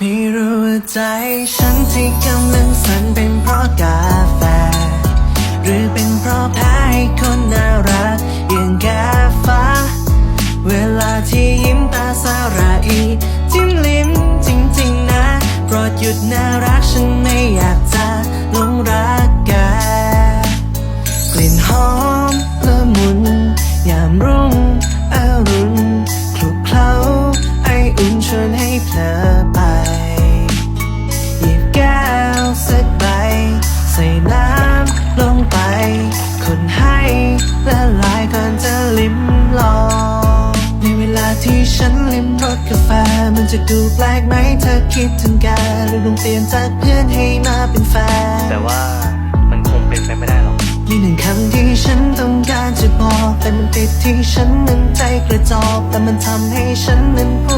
ไม่รู้ว่าใจฉันที่กำลังสั่นเป็นเพราะกาแฟ หรือเป็นเพราะแพ้ให้คนน่ารักอย่างแกฟ้า เวลาที่ยิ้มตาสาระอีจิ้มลิ้มจริงๆนะโปรดหยุดน่ารักฉันไม่อยากจะหลงรักแกกลิ่นหอม คนให้ละลายก่อนจะลิ้มลองในเวลาที่ฉันลิ้มรสกาแฟ มันจะดูแปลกไหมเธอคิดถึงกันหรือลงเปลี่ยนจากเพื่อนให้มาเป็นแฟน แต่ว่ามันคงเป็นไปไม่ได้หรอก มีหนึ่งคำที่ฉันต้องการจะบอก แต่มันติดที่ฉันนั้นใจกระจอกแต่มันทำให้ฉันนั้นพูด